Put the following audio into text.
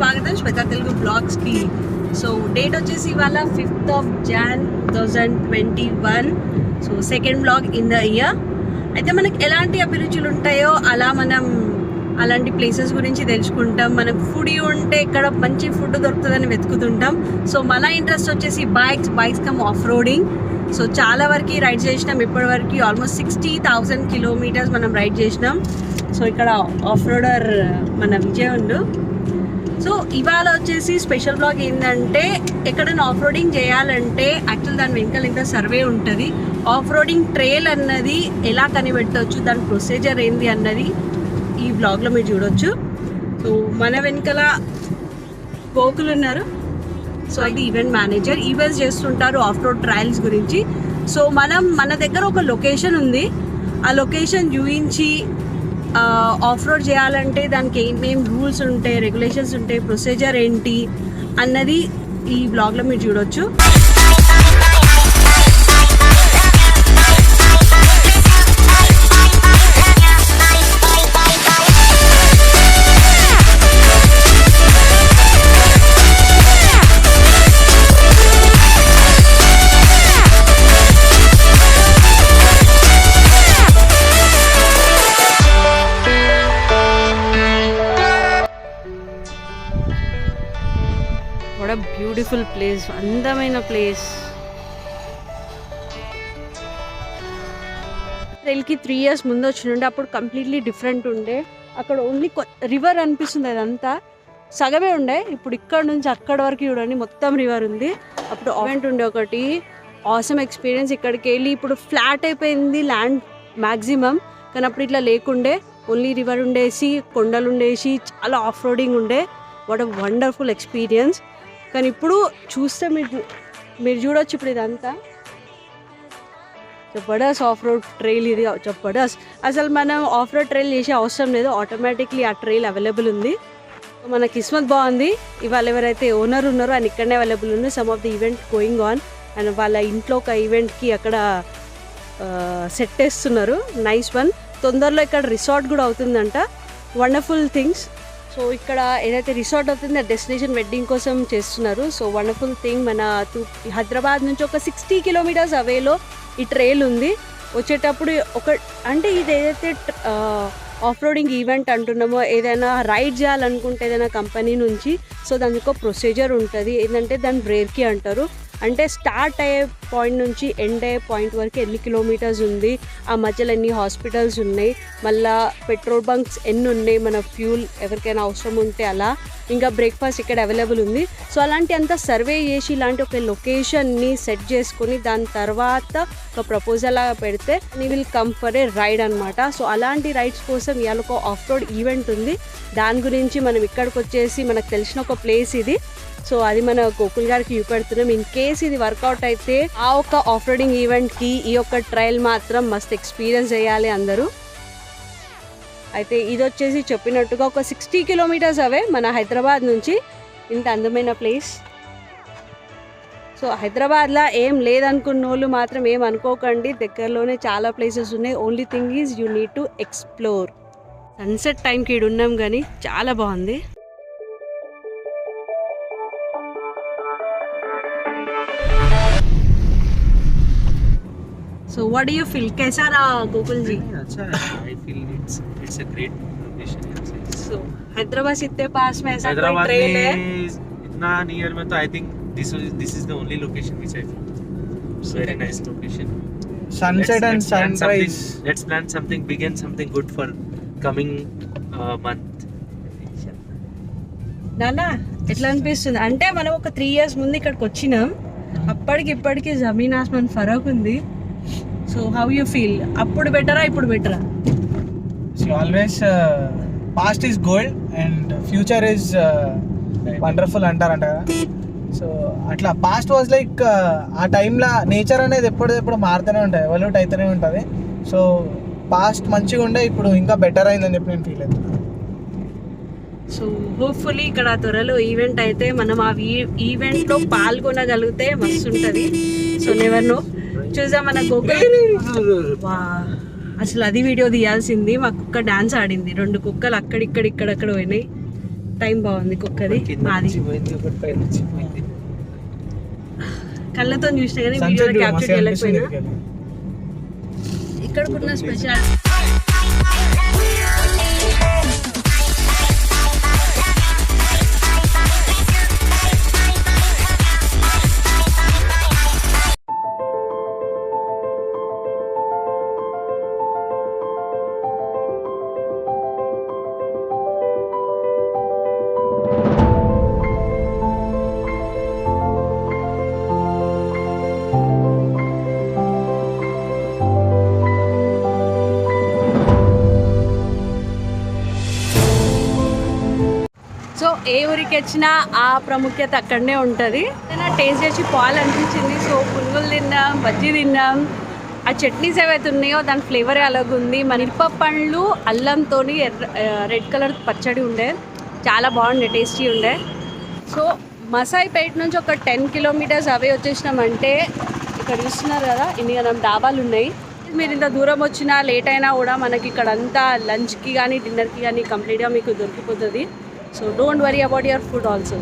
స్వాగతం శ్వేత తెలుగు బ్లాగ్స్కి so date వచ్చేసి ఇవాళ fifth of Jan thousand twenty one. So second blog in the year. అయితే మనకి ఎలాంటి అభిరుచులు ఉంటాయో అలా మనం అలాంటి ప్లేసెస్ గురించి తెలుసుకుంటాం. మనకు ఫుడ్ ఉంటే ఇక్కడ మంచి ఫుడ్ దొరుకుతుందని వెతుకుతుంటాం. సో మన ఇంట్రెస్ట్ వచ్చేసి bikes. Bikes cum off roading so చాలా వరకు రైడ్ చేసినాం. ఇప్పటి వరకు ఆల్మోస్ట్ సిక్స్టీ థౌజండ్ కిలోమీటర్స్ మనం రైడ్ చేసినాం. సో ఇక్కడ ఆఫ్ రోడర్ మన విజయ్ ఉండు. సో ఇవాళ వచ్చేసి స్పెషల్ బ్లాగ్ ఏంటంటే ఎక్కడైనా ఆఫ్ రోడింగ్ చేయాలంటే యాక్చువల్ దాని వెనకాల ఇంకా సర్వే ఉంటుంది. ఆఫ్ రోడింగ్ ట్రైల్ అన్నది ఎలా కనిపెట్టవచ్చు దాని ప్రొసీజర్ ఏంది అన్నది ఈ బ్లాగ్లో మీరు చూడొచ్చు. సో మన వెనకాల గోకులు ఉన్నారు. సో అది ఈవెంట్ మేనేజర్ ఈవెంట్స్ చేస్తుంటారు ఆఫ్ రోడ్ ట్రయల్స్ గురించి. సో మనం మన దగ్గర ఒక లొకేషన్ ఉంది. ఆ లొకేషన్ చూపించి ఆఫ్ రోడ్ చేయాలంటే దానికి ఏమేమి రూల్స్ ఉంటాయి రెగ్యులేషన్స్ ఉంటాయి ప్రొసీజర్ ఏంటి అన్నది ఈ బ్లాగ్లో మీరు చూడొచ్చు. బ్యూటిఫుల్ ప్లేస్ అందమైన ప్లేస్. ట్రైల్కి త్రీ ఇయర్స్ ముందు వచ్చిండే అప్పుడు కంప్లీట్లీ డిఫరెంట్ ఉండే. అక్కడ ఓన్లీ రివర్ అనిపిస్తుంది అదంతా. సగమే ఉండే ఇప్పుడు ఇక్కడ నుంచి అక్కడ వరకు చూడండి మొత్తం రివర్ ఉంది. అప్పుడు అవెంట్ ఉండే ఒకటి. ఆసమ్ ఎక్స్పీరియన్స్ ఇక్కడికి వెళ్ళి ఇప్పుడు ఫ్లాట్ అయిపోయింది ల్యాండ్ మ్యాక్సిమం కానీ అప్పుడు ఇట్లా లేకుండే ఓన్లీ రివర్ ఉండేసి కొండలు ఉండేసి చాలా ఆఫ్ రోడింగ్ ఉండే. వాట్ అ వండర్ఫుల్ ఎక్స్పీరియన్స్ కానీ ఇప్పుడు చూస్తే మీరు మీరు చూడొచ్చు ఇప్పుడు ఇదంతా. జబర్దస్త్ ఆఫ్ రోడ్ ట్రైల్ ఇది జబర్దస్త్. అసలు మనం ఆఫ్ రోడ్ ట్రైల్ చేసే అవసరం లేదు ఆటోమేటిక్లీ ఆ ట్రైల్ అవైలబుల్ ఉంది. మన కిస్మత్ బాగుంది. ఇవాళ ఎవరైతే ఓనర్ ఉన్నారో ఆయన ఇక్కడనే అవైలబుల్ ఉంది some of the event going on and వాళ్ళ ఇంట్లో ఒక ఈవెంట్కి అక్కడ సెట్ వేస్తున్నారు. నైస్ వన్ తొందరలో ఇక్కడ రిసార్ట్ కూడా అవుతుందంట. వండర్ఫుల్ థింగ్స్ సో ఇక్కడ ఏదైతే రిసార్ట్ అవుతుందో డెస్టినేషన్ వెడ్డింగ్ కోసం చేస్తున్నారు. సో వండర్ఫుల్ థింగ్ మన హైదరాబాద్ నుంచి ఒక సిక్స్టీ కిలోమీటర్స్ అవేలో ఈ ట్రైల్ ఉంది. వచ్చేటప్పుడు ఒక అంటే ఇది ఏదైతే ఆఫ్ రోడింగ్ ఈవెంట్ అంటున్నామో ఏదైనా రైడ్ చేయాలనుకుంటే ఏదైనా కంపెనీ నుంచి సో దానికి ఒక ప్రొసీజర్ ఉంటుంది. ఏంటంటే దాన్ని బ్రేర్కి అంటారు. అంటే స్టార్ట్ అయ్యే పాయింట్ నుంచి ఎండ్ అయ్యే పాయింట్ వరకు ఎన్ని కిలోమీటర్స్ ఉంది ఆ మధ్యలో ఎన్ని హాస్పిటల్స్ ఉన్నాయి మళ్ళా పెట్రోల్ బంక్స్ ఎన్ని ఉన్నాయి మన ఫ్యూల్ ఎవరికైనా అవసరం ఉంటే అలా. ఇంకా బ్రేక్ఫాస్ట్ ఇక్కడ అవైలబుల్ ఉంది. సో అలాంటి అంతా సర్వే చేసి ఇలాంటి ఒక లొకేషన్ని సెట్ చేసుకొని దాని తర్వాత ఒక ప్రపోజల్ లాగా పెడితే నీ will come for a ride అనమాట సో అలాంటి రైడ్స్ కోసం ఇవాళ ఒక ఆఫ్ రోడ్ ఈవెంట్ ఉంది. దాని గురించి మనం ఇక్కడికి వచ్చేసి మనకు తెలిసిన ఒక ప్లేస్ ఇది. సో అది మన గోకుల్ గారికి చూపెడుతున్నాం. ఇన్ కేస్ ఇది వర్కౌట్ అయితే ఆ ఒక్క ఆఫ్ రోడింగ్ ఈవెంట్కి ఈ యొక్క ట్రయల్ మాత్రం మస్త్ ఎక్స్పీరియన్స్ చేయాలి అందరూ. అయితే ఇది వచ్చేసి చెప్పినట్టుగా ఒక సిక్స్టీ కిలోమీటర్స్ అవే మన హైదరాబాద్ నుంచి ఇంత అందమైన ప్లేస్ సో హైదరాబాద్లో ఏం లేదనుకున్న వాళ్ళు మాత్రం ఏం అనుకోకండి. దగ్గరలోనే చాలా ప్లేసెస్ ఉన్నాయి. Only thing is you need to explore sunset టైంకి ఇడున్నాం ఉన్నాం కానీ చాలా బాగుంది. what do you feel kaisa raha gokul ji acha i feel it's it's a great location so hyderabad itte paas mein aisa koi trail hai itna near mein to i think this is this is the only location which i feel it's very nice location sunset let's, and let's sunrise let's plan something big and something good for coming uh, month నానా ఎట్లా అనిపిస్తుంది అంటే మనం ఒక three years ముందు ఇక్కడికి వచ్చినాం అప్పటికి ఇప్పటికి జమీన్ ఆస్మాన్ ఫరక్ ఉంది సో హౌ యూ ఫీల్ అప్పుడు బెటరా ఇప్పుడు బెటరా? Always past is gold and future is wonderful అంటారంట కదా. సో అట్లా పాస్ట్ వాజ్ లైక్ ఆ టైంలో నేచర్ అనేది ఎప్పుడెప్పుడు మారుతూనే ఉంటుంది ఎవల్యూట్ అవుతూనే ఉంటుంది. సో పాస్ట్ మంచిగా ఉండే ఇప్పుడు ఇంకా బెటర్ అయిందని చెప్పి నేను ఫీల్ అవుతున్నాను సో హోప్ఫుల్లీ ఇక్కడ త్వరలో ఈవెంట్ అయితే మనం ఆ ఈవెంట్లో పాల్గొనగలిగితే మస్తు ఉంటది. సో నెవర్ నో చూసా మన అసలు అది వీడియో తీయాల్సింది. మా కుక్క డాన్స్ ఆడింది. రెండు కుక్కలు అక్కడిక్కడ ఇక్కడక్కడ పోయినాయి. టైం బాగుంది కుక్కది. కింద మాది. కళ్ళతో చూసినా కానీ వీడియోలో క్యాప్చర్ చేయలేకపోయినా. ఇక్కడ ఉన్న స్పెషల్ ఏ ఊరికి వచ్చినా ఆ ప్రాముఖ్యత అక్కడనే ఉంటుంది. టేస్ట్ చేసి పాలు అనిపించింది సో పునుగులు తిన్నాం బజ్జీ తిన్నాం. ఆ చట్నీస్ ఏవైతే ఉన్నాయో దాని ఫ్లేవర్ అలాగుంది. మిరప పండ్లు అల్లంతో రెడ్ కలర్ పచ్చడి ఉండే. చాలా బాగుండే టేస్టీ ఉండే. సో మసాయిపేట నుంచి ఒక టెన్ కిలోమీటర్స్ అవే వచ్చేసినామంటే ఇక్కడ చూస్తున్నారు కదా ఇన్ని మనం డాబాలు ఉన్నాయి. మీరు ఇంత దూరం వచ్చినా లేట్ అయినా కూడా మనకి ఇక్కడ అంతా లంచ్కి కానీ డిన్నర్కి కానీ కంప్లీట్గా మీకు దొరికిపోతుంది. So don't worry about your food also